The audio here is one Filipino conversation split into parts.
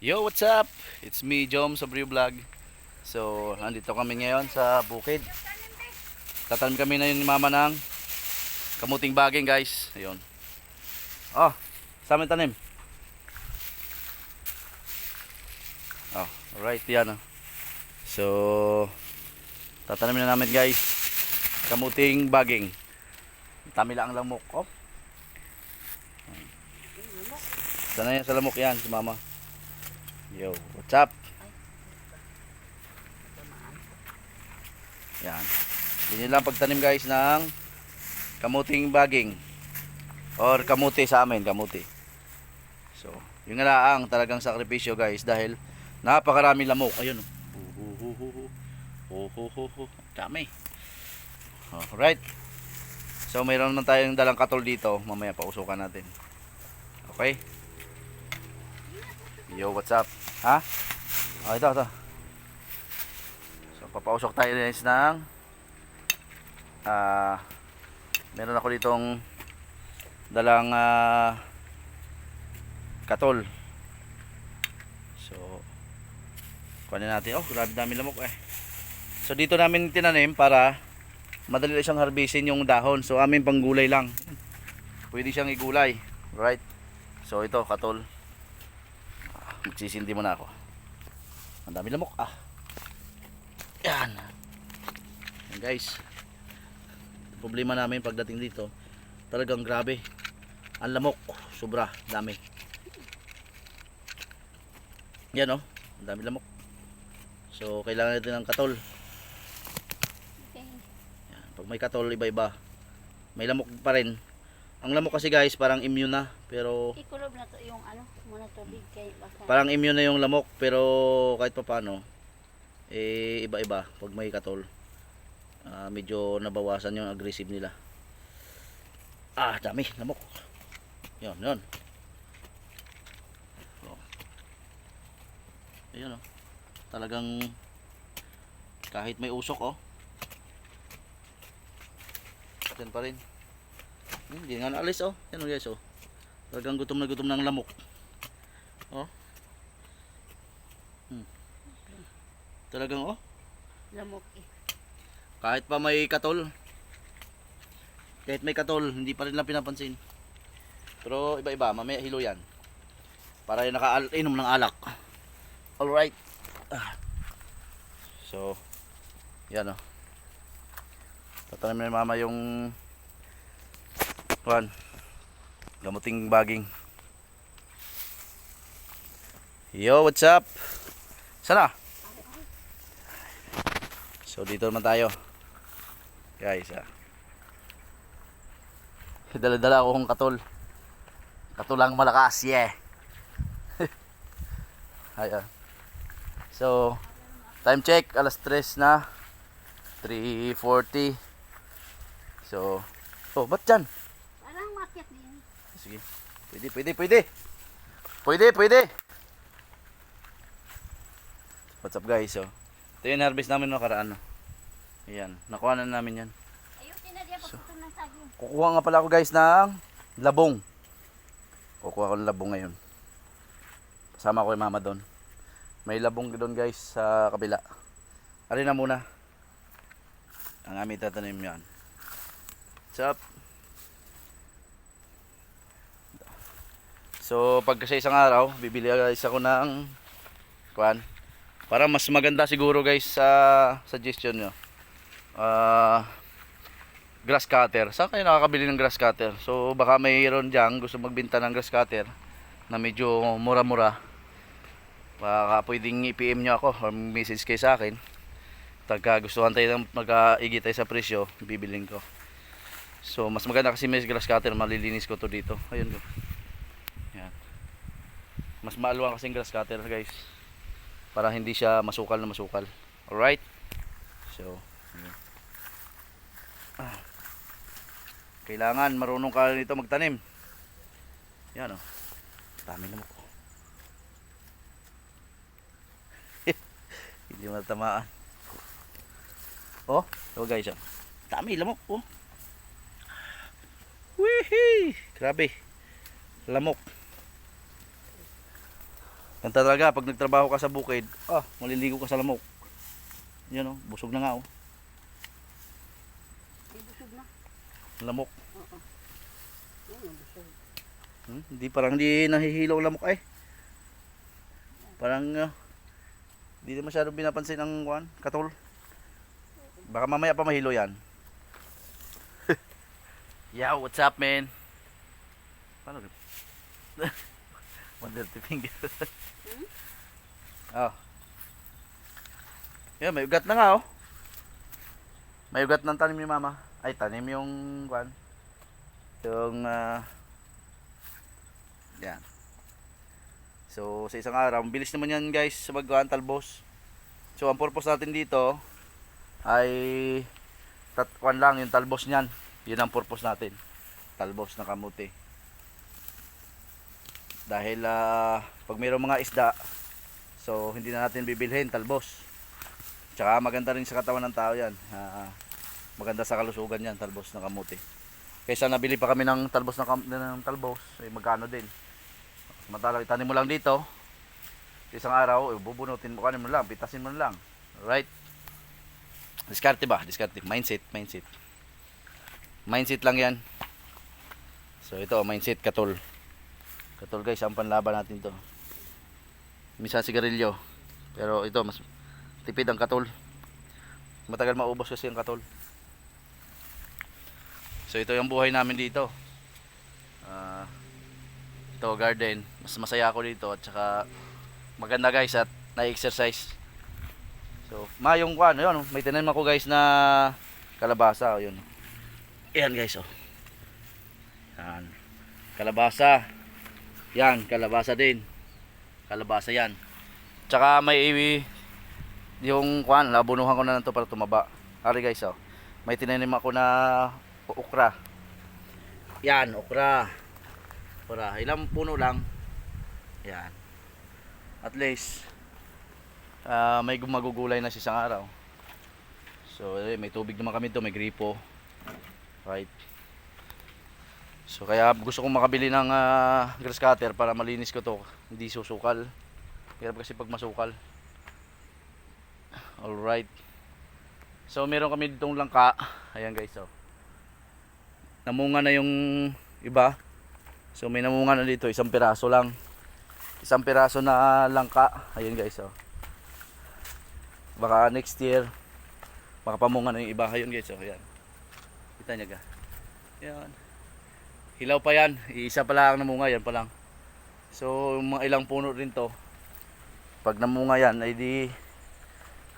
Yo, what's up? It's me, Jom sa Brew Vlog. So, nandito kami ngayon sa bukid. Tatanim kami na yun ni Mama ng kamuting baging, guys. Ayun. Oh, sa amin tanim. Oh, alright, yan. Oh. So, tatanim na namin, guys. Kamuting baging. Tami ang lamok. Oh. Sana yan sa lamok yan, si Mama. Yo, what's up? Yan. Yun lang pagtanim guys ng kamuting baging. Or kamuti sa amin, kamuti. So, yun nga lang talagang sakripisyo guys dahil napakarami lamok. Ayun. oh. Uhuhuhu. Uhuhuhu. Dami. Alright. So, mayroon naman tayong dalang katol dito. Mamaya pausukan natin. Okay? Yo, what's up? Ha? Oh, ito, ito. So, papausok tayo guys ng ah meron ako ditong dalang ah, katol. So, kunin natin. Oh, grabe dami lamok eh. So, dito namin tinanim para madali siyang harbisin yung dahon. So, amin panggulay lang. Pwede siyang igulay. Right? So, ito, katol magsisindi muna ako. Ang dami lamok ah. Yan. Yan guys. Problema namin pagdating dito talagang grabe. Ang lamok sobra dami. Yan oh. Ang dami lamok. So kailangan natin ng katol. Yan. pag may katol iba iba may lamok pa rin ang lamok kasi guys parang immune na pero Ikulob na to yung ano, muna tubig kay baka. parang immune na yung lamok pero kahit pa paano eh iba-iba pag may katol. Ah, medyo nabawasan yung aggressive nila. Ah dami lamok. Yun yun. Oh. ayun oh. Talagang kahit may usok oh. Yan pa rin hindi nga naalis oh yan oh guys oh talagang gutom na gutom ng lamok Oh. Hmm. Talagang oh, Lamok eh. kahit pa may katol. Kahit may katol, hindi pa rin lang pinapansin. Pero iba-iba, mamaya hilo yan. Para yung nakainom ng alak. Alright. Ah. So, yan oh. Tatanim na mama yung kuhan, gamuting baging. Yo, what's up? Sana? So dito naman tayo. Guys, ah. Dala-dala akong katol. Katulang malakas, yeah. Ayan. So, time check, alas 3 na. 3.40. So, oh, ba't dyan? Sige. Pwede, pwede, pwede. Pwede, pwede. What's up guys? So, ito yung harvest namin no karaan. No? Ayan, nakuha na namin yan. Ayusin na diyan saging. Kukuha nga pala ako guys ng labong. Kukuha ko ng labong ngayon. Kasama ko yung mama doon. May labong doon guys sa kabila. Ari na muna. Ang aming tatanim yan. What's up? So, pag sa isang araw, bibili guys ako ng kuan. Para mas maganda siguro guys sa suggestion nyo. Ah, grass cutter. Saan kayo nakakabili ng grass cutter? So baka mayroon diyan gusto magbenta ng grass cutter na medyo mura-mura. Baka pwedeng i-PM nyo ako or message kayo sa akin. Pagka gustuhan tayo ng tayo sa presyo, bibiling ko. So mas maganda kasi may grass cutter, malilinis ko to dito. Ayun ko. Mas maaluan kasi grass cutter guys. Para hindi siya masukal na masukal. Alright? So, yun. Kailangan marunong ka nito magtanim. Yan oh. Dami na mo. Hindi mo natamaan. Oh, ito guys oh. Dami lamok oh. Wihee! Grabe. Lamok. Yan talaga, pag nagtrabaho ka sa bukid, ah, maliligo ka sa lamok. Yan oh, busog na nga oh. Ay, busog na. Lamok. Oo. Yan ang busog. Hmm? Hindi parang hindi nahihilaw ang lamok ay. Parang uh, hindi na masyadong pinapansin ang kuan, katol. Baka mamaya pa mahilo yan. Yo, what's up, man? Paano? One dirty finger. oh. Yeah, may ugat na nga oh. May ugat ng tanim ni mama. Ay, tanim yung kuan. Yung ah, yan. So, sa isang araw, bilis naman yan guys sa magkuhan talbos. So, ang purpose natin dito ay tatkuan lang yung talbos niyan. Yun ang purpose natin. Talbos na kamuti. Dahil ah, pag mayroong mga isda, so hindi na natin bibilhin talbos. Tsaka maganda rin sa katawan ng tao yan. Ah, maganda sa kalusugan yan, talbos na kamuti. Kaysa nabili pa kami ng talbos na, kam- ng talbos, eh, magkano din. Matalang itanim mo lang dito. Isang araw, eh, bubunutin mo kanin mo lang, pitasin mo lang. Right? Diskarte ba? Diskarte. Mindset, mindset. Mindset lang yan. So ito, mindset katol. Katol guys, ang panlaban natin to. Misa sigarilyo. Pero ito, mas tipid ang katol. Matagal maubos kasi ang katol. So ito yung buhay namin dito. Ah, ito garden. Mas masaya ako dito at saka maganda guys at na-exercise. So, mayong kuan, yun, oh. may tinanim ako guys na kalabasa, oh, yun. Yan guys, oh. Yan. Kalabasa. Yan, kalabasa din. Kalabasa yan. Tsaka may iwi yung kuan, labunuhan ko na lang to para tumaba. Ari guys, oh. May tinanim ako na okra. Yan, okra. Okra. Ilang puno lang. Yan. At least ah, may gumagugulay na sa isang araw. So, eh, may tubig naman kami to, may gripo. Right. So, kaya gusto kong makabili ng ah, grass cutter para malinis ko to. Hindi susukal. Hirap kasi pag masukal. Alright. So, meron kami ditong langka. Ayan guys, oh. Namunga na yung iba. So, may namunga na dito, isang piraso lang. Isang piraso na langka. Ayan guys, oh. Baka next year, baka pamunga na yung iba. Ayun guys, oh. Ayan. Kita niya ga. Ayan. Hilaw pa yan. Iisa pa lang namunga, yan pa lang. So, mga ilang puno rin to. Pag namunga yan, ay di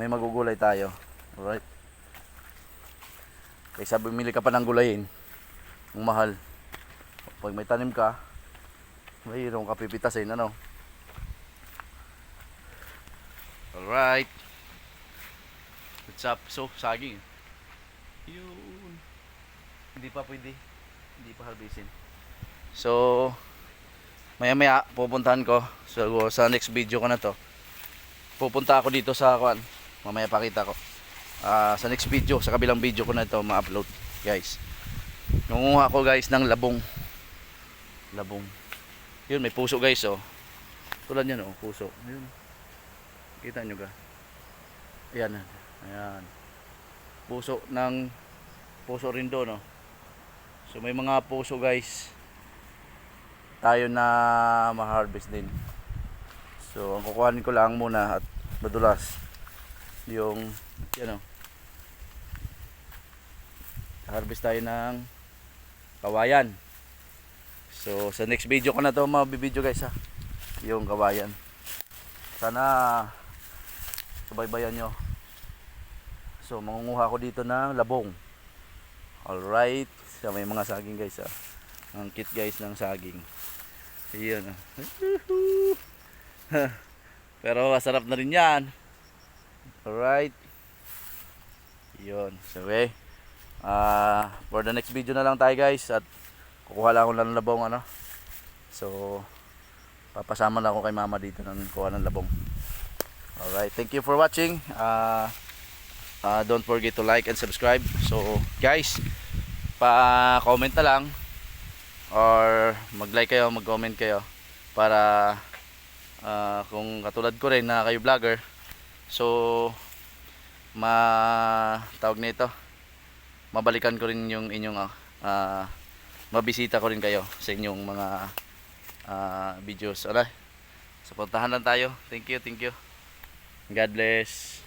may magugulay tayo. Alright. Kaysa bumili ka pa ng gulayin, ang mahal. Pag may tanim ka, mayroong ka pipitasin, ano? Alright. What's up? So, saging. Yun. Hindi pa pwede. Hindi pa harbisin. So, maya maya pupuntahan ko. So, sa next video ko na to. Pupunta ako dito sa kwan. Mamaya pakita ko. Ah, sa next video, sa kabilang video ko na ito ma-upload, guys. Nangunguha ko guys ng labong. Labong. Yun, may puso guys, oh. Tulad yan, oh, puso. Ayun. Kita nyo ga? Ayan, ayan. Puso ng, puso rin doon, oh. So, may mga puso guys. Tayo na ma-harvest din. So, ang kukuhanin ko lang muna at madulas yung, yan, oh. Harvest tayo ng kawayan. So, sa next video ko na to mabibideo guys ha. Yung kawayan. Sana subaybayan nyo. So, mangunguha ko dito ng labong. Alright. So, may mga saging guys ha. Ang cute guys ng saging. Ayan ha. Pero masarap na rin yan. Alright. Yun. So, okay. Ah, for the next video na lang tayo guys at kukuha lang ako ng labong ano. So, papasama lang ako kay mama dito ng kuha ng labong. Alright, thank you for watching. Ah, ah, don't forget to like and subscribe. So, guys, pa-comment na lang or mag-like kayo, mag-comment kayo para Ah, kung katulad ko rin na kayo vlogger. So ma tawag nito. Mabalikan ko rin yung inyong ah, mabisita ko rin kayo sa inyong mga ah, videos. Alay. So puntahan lang tayo. Thank you, thank you. God bless.